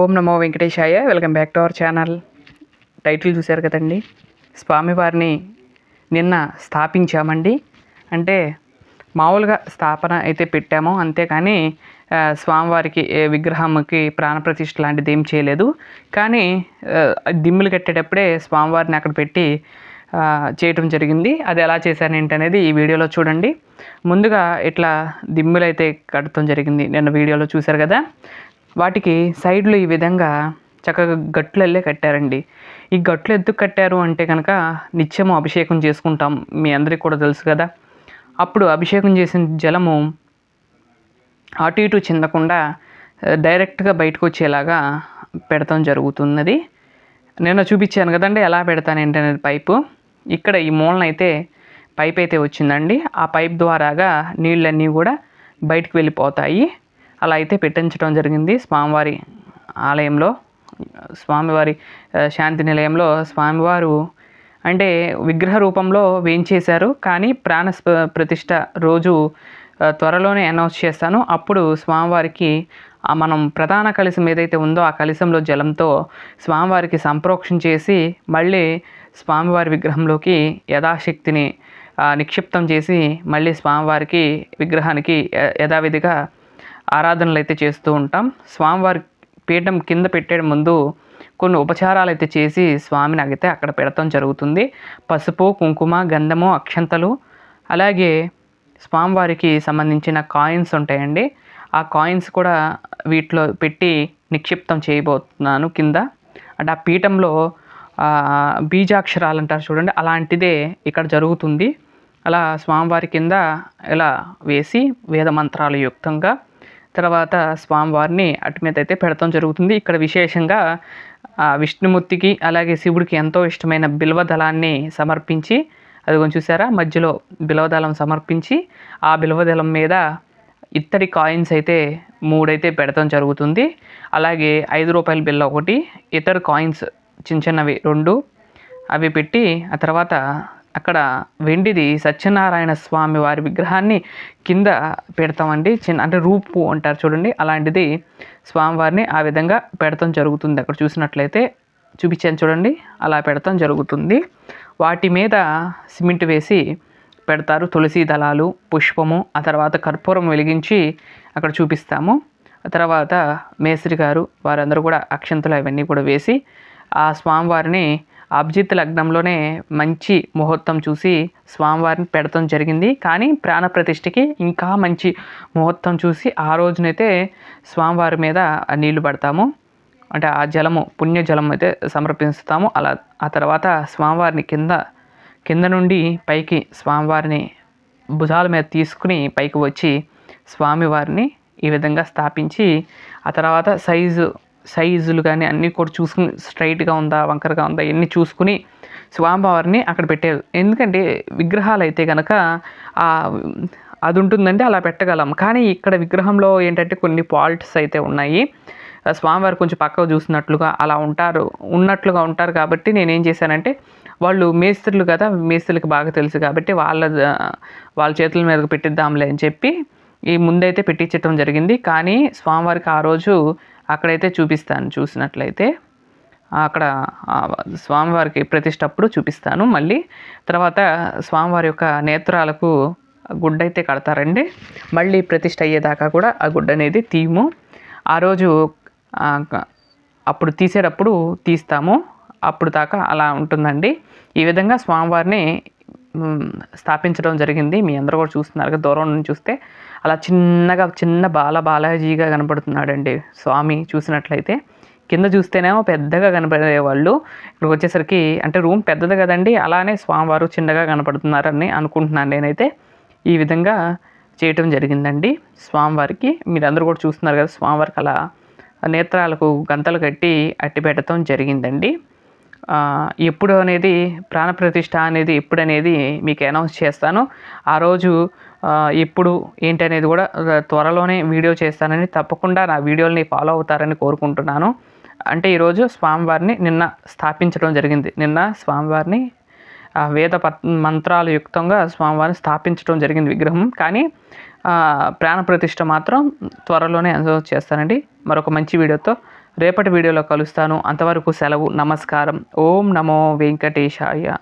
ఓం నమో వెంకటేశాయ welcome back to our channel. Title చూశారు కదండి? స్వామివారిని నిన్న స్థాపించామండి. అంటే మామూలుగా స్థాపన అయితే పెట్టాము అంతేకాని స్వామివారికి విగ్రహంకి ప్రాణప్రతిష్ఠ లాంటిది ఏం చేయలేదు. కానీ దిమ్ములు కట్టేటప్పుడే స్వామివారిని అక్కడ పెట్టి చేయటం జరిగింది. అది ఎలా చేశాను ఏంటనేది ఈ వీడియోలో చూడండి. ముందుగా ఇట్లా దిమ్ములు అయితే కట్టడం జరిగింది. నిన్న వీడియోలో చూశారు కదా? వాటికి సైడ్లు ఈ విధంగా చక్కగా గట్లల్లే కట్టారండి. ఈ గట్లు ఎందుకు కట్టారు అంటే కనుక నిత్యము అభిషేకం చేసుకుంటాం మీ అందరికీ కూడా తెలుసు కదా. అప్పుడు అభిషేకం చేసిన జలము అటు ఇటు చెందకుండా డైరెక్ట్గా బయటకు వచ్చేలాగా పెడతాం జరుగుతున్నది. నేను చూపించాను కదండి ఎలా పెడతాను ఏంటనేది పైపు. ఇక్కడ ఈ మూలనైతే పైప్ అయితే వచ్చిందండి. ఆ పైప్ ద్వారాగా నీళ్ళన్నీ కూడా బయటకు వెళ్ళిపోతాయి. అలా అయితే పెట్టించడం జరిగింది. స్వామివారి ఆలయంలో స్వామివారి శాంతి నిలయంలో స్వామివారు అంటే విగ్రహ రూపంలో వేయించేశారు. కానీ ప్రాణ ప్రతిష్ట రోజు త్వరలోనే అనౌన్స్ చేస్తాను. అప్పుడు స్వామివారికి మనం ప్రధాన కలశం ఏదైతే ఉందో ఆ కలశంలో జలంతో స్వామివారికి సంప్రోక్షణ చేసి మళ్ళీ స్వామివారి విగ్రహంలోకి యథాశక్తిని నిక్షిప్తం చేసి మళ్ళీ స్వామివారికి విగ్రహానికి యథావిధిగా ఆరాధనలు అయితే చేస్తూ ఉంటాం. స్వామివారి పీఠం కింద పెట్టే ముందు కొన్ని ఉపచారాలు అయితే చేసి స్వామిని అగితే అక్కడ పెడతాం జరుగుతుంది. పసుపు కుంకుమ గంధము అక్షంతలు అలాగే స్వామివారికి సంబంధించిన కాయిన్స్ ఉంటాయండి. ఆ కాయిన్స్ కూడా వీటిలో పెట్టి నిక్షిప్తం చేయబోతున్నాను కింద. అంటే ఆ పీఠంలో బీజాక్షరాలు అంటారు చూడండి అలాంటిదే ఇక్కడ జరుగుతుంది. అలా స్వామివారి కింద ఇలా వేసి వేద మంత్రాలు యుక్తంగా తర్వాత స్వామివారిని అటు మీద అయితే పెడతాం జరుగుతుంది. ఇక్కడ విశేషంగా ఆ, విష్ణుమూర్తికి అలాగే శివుడికి ఎంతో ఇష్టమైన బిల్వదళాన్ని సమర్పించి అది కొంచెం చూసారా మధ్యలో బిల్వదళం సమర్పించి ఆ బిల్వదళం మీద ఇత్తడి కాయిన్స్ అయితే మూడైతే పెడతాం జరుగుతుంది. అలాగే ఐదు రూపాయల బిల్ల ఒకటి ఇతర కాయిన్స్ చిన్న చిన్నవి రెండు అవి పెట్టి ఆ తర్వాత అక్కడ వెండిది సత్యనారాయణ స్వామి వారి విగ్రహాన్ని కింద పెడతామండి. చిన్న అంటే రూపు అంటారు చూడండి. అలాంటిది స్వామివారిని ఆ విధంగా పెడతాం జరుగుతుంది. అక్కడ చూసినట్లయితే చూపించాను చూడండి. అలా పెడతాం జరుగుతుంది. వాటి మీద సిమెంట్ వేసి పెడతారు. తులసి దళాలు పుష్పము ఆ తర్వాత కర్పూరం వెలిగించి అక్కడ చూపిస్తాము. ఆ తర్వాత మేస్త్రి గారు వారందరూ కూడా అక్షంతలు అవన్నీ కూడా వేసి ఆ స్వామివారిని అభిజిత్ లగ్నంలోనే మంచి ముహూర్తం చూసి స్వామివారిని పెడతాం జరిగింది. కానీ ప్రాణప్రతిష్ఠకి ఇంకా మంచి ముహూర్తం చూసి ఆ రోజునైతే స్వామివారి మీద నీళ్ళు పడతాము. అంటే ఆ జలము పుణ్య జలం అయితే సమర్పిస్తాము. అలా ఆ తర్వాత స్వామివారిని కింద కింద నుండి పైకి స్వామివారిని భుజాల మీద తీసుకుని పైకి వచ్చి స్వామివారిని ఈ విధంగా స్థాపించి ఆ తర్వాత సైజు సైజులు కానీ అన్నీ కూడా చూసుకుని స్ట్రైట్గా ఉందా వంకరగా ఉందా ఇవన్నీ చూసుకుని స్వామివారిని అక్కడ పెట్టారు ఎందుకంటే విగ్రహాలు అయితే కనుక అది ఉంటుందంటే అలా పెట్టగలం. కానీ ఇక్కడ విగ్రహంలో ఏంటంటే కొన్ని ఫాల్ట్స్ అయితే ఉన్నాయి. స్వామివారు కొంచెం పక్కకు చూసినట్లుగా అలా ఉంటారు ఉన్నట్లుగా ఉంటారు కాబట్టి నేనేం చేశానంటే వాళ్ళు మేస్త్రులు కదా మేస్త్రులకి బాగా తెలుసు కాబట్టి వాళ్ళ వాళ్ళ చేతుల మీద పెట్టిద్దాంలే అని చెప్పి ఈ ముందైతే పెట్టించడం జరిగింది. కానీ స్వామివారికి ఆ రోజు అక్కడైతే చూపిస్తాను చూసినట్లయితే అక్కడ స్వామివారికి ప్రతిష్ట అప్పుడు చూపిస్తాను. మళ్ళీ తర్వాత స్వామివారి యొక్క నేత్రాలకు గుడ్డ అయితే కడతారండి. మళ్ళీ ప్రతిష్ట అయ్యేదాకా కూడా ఆ గుడ్డ అనేది తీయము. ఆ రోజు అప్పుడు తీసేటప్పుడు తీస్తాము. అప్పుడు దాకా అలా ఉంటుందండి. ఈ విధంగా స్వామివారిని స్థాపించడం జరిగింది. మీ అందరూ కూడా చూస్తున్నారు కదా దూరం నుంచి చూస్తే. అలా చిన్నగా చిన్న బాల బాలాజీగా కనపడుతున్నాడండి స్వామి చూసినట్లయితే. కింద చూస్తేనేమో పెద్దగా కనపడేవాళ్ళు. ఇక్కడికి వచ్చేసరికి అంటే రూమ్ పెద్దది కదండి అలానే స్వామివారు చిన్నగా కనపడుతున్నారని అనుకుంటున్నాను నేనైతే. ఈ విధంగా చేయటం జరిగిందండి స్వామివారికి. మీరు అందరూ కూడా చూస్తున్నారు కదా స్వామివారికి అలా నేత్రాలకు గంతలు కట్టి అట్టి పెట్టడం జరిగిందండి. ఎప్పుడు అనేది ప్రాణప్రతిష్ఠ అనేది ఎప్పుడు అనేది మీకు అనౌన్స్ చేస్తాను. ఆ రోజు ఎప్పుడు ఎప్పుడు ఏంటనేది కూడా త్వరలోనే వీడియో చేస్తానని తప్పకుండా నా వీడియోని ఫాలో అవుతారని కోరుకుంటున్నాను. అంటే ఈరోజు స్వామివారిని నిన్న స్థాపించడం జరిగింది. నిన్న స్వామివారిని వేద మంత్రాలు యుక్తంగా స్వామివారిని స్థాపించడం జరిగింది విగ్రహం. కానీ ప్రాణప్రతిష్ఠ మాత్రం త్వరలోనే అనౌన్స్ చేస్తానండి. మరొక మంచి వీడియోతో రేపటి వీడియోలో కలుస్తాను. అంతవరకు సెలవు నమస్కారం. ఓం నమో వెంకటేశాయ.